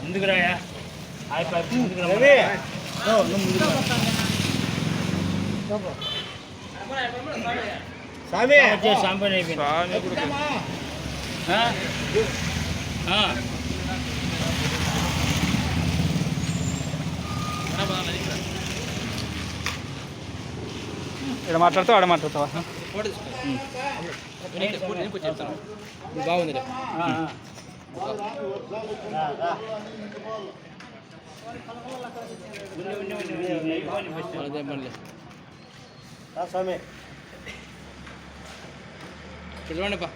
ముందుకు రాయా. ముందుకు రా. దో, నువ్వు ముందుకు వచ్చే సాంపని. ఇక్కడ మాట్లాడతావు? ఆడ మాట్లాడతావా? బాగుంది స్వామి చూడండి పా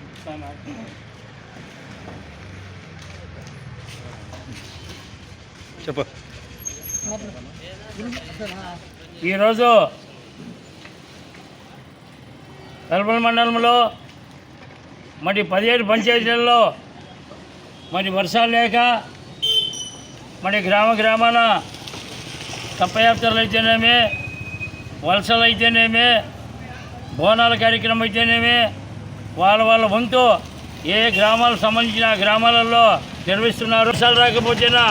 చెప్ప. ఈరోజు కల్పన మండలంలో మరి పదిహేడు పంచాయతీలలో మరి వర్షాలు లేక మరి గ్రామ గ్రామాన తప్పయాత్రలు అయితేనేమి వలసలు అయితేనేమి బోనాల కార్యక్రమం అయితేనేమి వాళ్ళ వాళ్ళ వంతు ఏ గ్రామాలకు సంబంధించిన గ్రామాలలో నిర్వహిస్తున్నారు. వర్షాలు రాకపోతేనా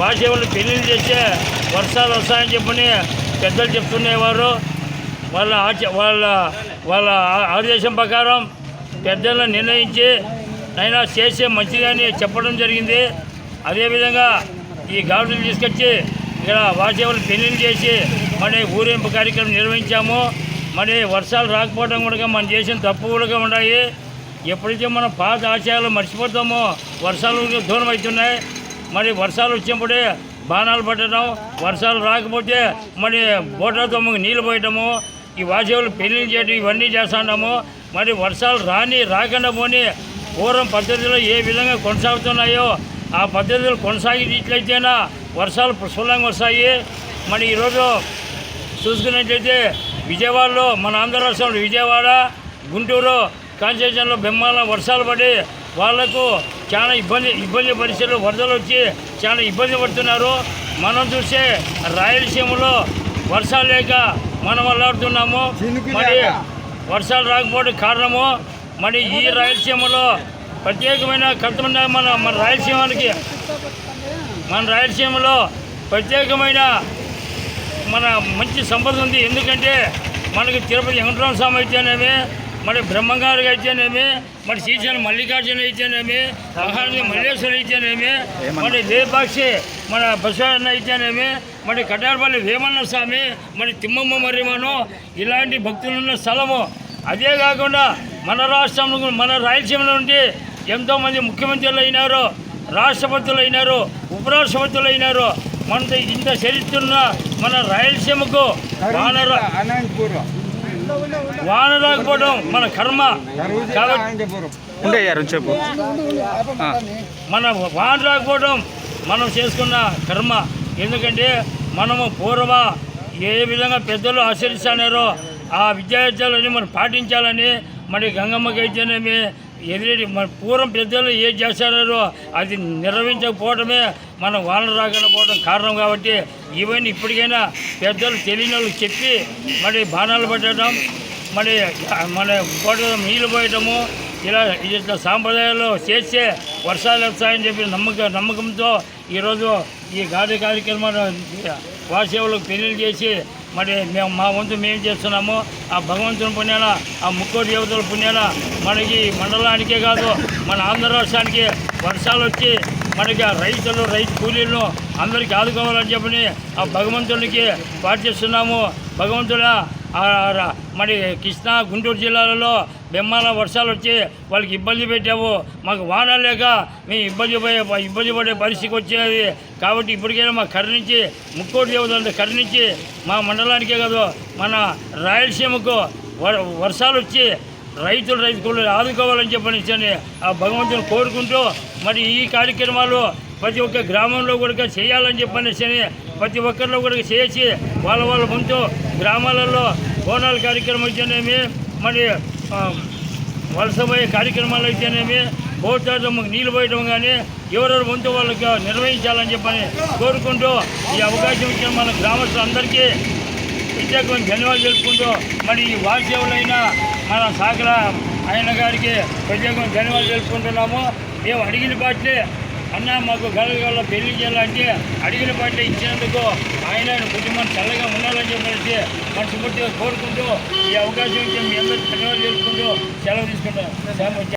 వాసేవాళ్ళు పెళ్ళిళ్ళు చేస్తే వర్షాలు వస్తాయని చెప్పని పెద్దలు చెప్తుండేవారు వాళ్ళ ఆచ వాళ్ళ వాళ్ళ ఆ- ఆదేశం ప్రకారం పెద్దలను నిర్ణయించి అయినా చేసే మంచిదని చెప్పడం జరిగింది. అదేవిధంగా ఈ గాడులు తీసుకొచ్చి ఇక్కడ వాసేవాళ్ళు పెళ్ళిళ్ళు చేసి మన ఊరేంపు కార్యక్రమం నిర్వహించాము. మరి వర్షాలు రాకపోవడం కూడా మనం చేసిన తప్పు కూడా ఉన్నాయి. ఎప్పుడైతే మనం పాత ఆశయాలు మర్చిపోతామో వర్షాలు దూరం అవుతున్నాయి. మరి వర్షాలు వచ్చినప్పుడే బాణాలు పట్టడం వర్షాలు రాకపోతే మరి బోట్లతో నీళ్ళు పోయటము ఈ వాసేవులు పెళ్ళి చేయడం ఇవన్నీ చేస్తున్నాము. మరి వర్షాలు రాని రాకుండా పోని పూర్వం పద్ధతిలో ఏ విధంగా కొనసాగుతున్నాయో ఆ పద్ధతులు కొనసాగినట్లయితేనా వర్షాలు సులంగా వస్తాయి. మరి ఈరోజు చూసుకున్నట్లయితే విజయవాడలో మన ఆంధ్ర రాష్ట్రంలో విజయవాడ గుంటూరు కాన్స్టిట్యూషన్లో బెమ్మాల వర్షాలు పడి వాళ్ళకు చాలా ఇబ్బంది ఇబ్బంది పరిస్థితులు వరదలు వచ్చి చాలా ఇబ్బంది పడుతున్నారు. మనం చూస్తే రాయలసీమలో వర్షాలు లేక మనం అల్లాడుతున్నాము. మరి వర్షాలు రాకపోవడం కారణము. మరి ఈ రాయలసీమలో ప్రత్యేకమైన కర్తమైన మన మన రాయలసీమానికి మన రాయలసీమలో ప్రత్యేకమైన మన మంచి సంపద ఉంది. ఎందుకంటే మనకి తిరుపతి వెంకటరామ స్వామి అయితేనేమి మరి బ్రహ్మంగారు అయితేనేమి మరి శ్రీశైలం మల్లికార్జున అయితేనేమి మహారాజు మల్లేశ్వర అయితేనేమి మరి లేపాక్షి మన బసవన్న అయితేనేమి మరి కటారపల్లి వేమన్న స్వామి మరి తిమ్మమ్మ మర్రిమను ఇలాంటి భక్తులున్న స్థలము. అదే కాకుండా మన రాష్ట్రంలో మన రాయలసీమ నుండి ఎంతోమంది ముఖ్యమంత్రులు అయినారు రాష్ట్రపతులు అయినారు ఉపరాష్ట్రపతులు అయినారు. మన ఇంత చరిత్ర ఉన్న మన రాయలసీమకు వాన రా- వాన రాకపోవడం మన కర్మ కాబట్టి ఉండే యారు చెప్పు. మన వాన రాకపోవడం మనం చేసుకున్న కర్మ ఎందుకంటే మనము పూర్వ ఏ విధంగా పెద్దలు ఆచరిస్తున్నారో ఆ విద్యార్థులని మనం పాటించాలని మరి గంగమ్మకి అయితేనేమి ఎదురెడి మన పూర్వం పెద్దలు ఏం చేశారో అది నిర్వహించకపోవడమే మనం వానలు రాకుండా పోవడం కారణం కాబట్టి ఇవన్నీ ఇప్పటికైనా పెద్దలు తెలియని వాళ్ళు చెప్పి మరి బాణాలు పట్టడం మరి మన గోడ నీళ్ళు పోయటము ఇలా ఇట్లా సాంప్రదాయాలు చేస్తే వర్షాలు వస్తాయని చెప్పి నమ్మక నమ్మకంతో ఈరోజు ఈ గాలి కార్యక్రమాలు వాసేవులకు పెళ్ళి చేసి మరి మేము మా వంతు మేము చేస్తున్నాము. ఆ భగవంతుని పుణ్యాన ఆ ముక్కోటి దేవతల పుణ్యాన మనకి ఈ మండలానికే కాదు మన ఆంధ్ర రాష్ట్రానికి వర్షాలు వచ్చి మనకి ఆ రైతులు రైతు కూలీలను అందరికీ ఆదుకోవాలని చెప్పని ఆ భగవంతునికి ప్రార్థిస్తున్నాము భగవంతుడా మరి కృష్ణా గుంటూరు జిల్లాలలో బెమ్మాల వర్షాలు వచ్చి వాళ్ళకి ఇబ్బంది పెట్టావు. మాకు వాన లేక మేము ఇబ్బంది పోయే ఇబ్బంది పడే పరిస్థితికి వచ్చేది. కాబట్టి ఇప్పటికైనా మా కరుణించి ముక్కోటి దేవతలతో కరుణించి మా మండలానికే కాదు మన రాయలసీమకు వర్- వర్షాలు వచ్చి రైతులు రైతు కూలీలు ఆదుకోవాలని చెప్పని ఆ భగవంతుని కోరుకుంటూ మరి ఈ కార్యక్రమాలు ప్రతి ఒక్క గ్రామంలో కూడా చేయాలని చెప్పనేసి ప్రతి ఒక్కరిలో కూడా చేసి వాళ్ళ వాళ్ళ ముందు గ్రామాలలో బోనాల కార్యక్రమం అయితేనేమి మరి వలసపోయే కార్యక్రమాలు అయితేనేమి బోటాటం నీళ్ళు పోయడం కానీ ఎవరెవరు ముందు వాళ్ళకి నిర్వహించాలని చెప్పని కోరుకుంటూ ఈ అవకాశం ఇచ్చిన మన గ్రామస్తులందరికీ ప్రత్యేకమైన ధన్యవాదాలు తెలుపుకుంటూ మరి ఈ వాసేవులైన మన సాగర ఆయన గారికి ప్రత్యేకంగా ధన్యవాదాలు తెలుపుకుంటున్నాము. మేము అడిగిన పాటలే అన్న మాకు గల పెళ్ళి చేయాలంటే అడిగిన పాటలే ఇచ్చినందుకు ఆయన ఆయన కుటుంబం చల్లగా ఉండాలని చెప్పేసి మనస్ఫూర్తిగా కోరుకుంటూ ఈ అవకాశం ఇచ్చి మీ అందరికీ ధన్యవాదాలు తెలుసుకుంటూ సెలవు తీసుకుంటాం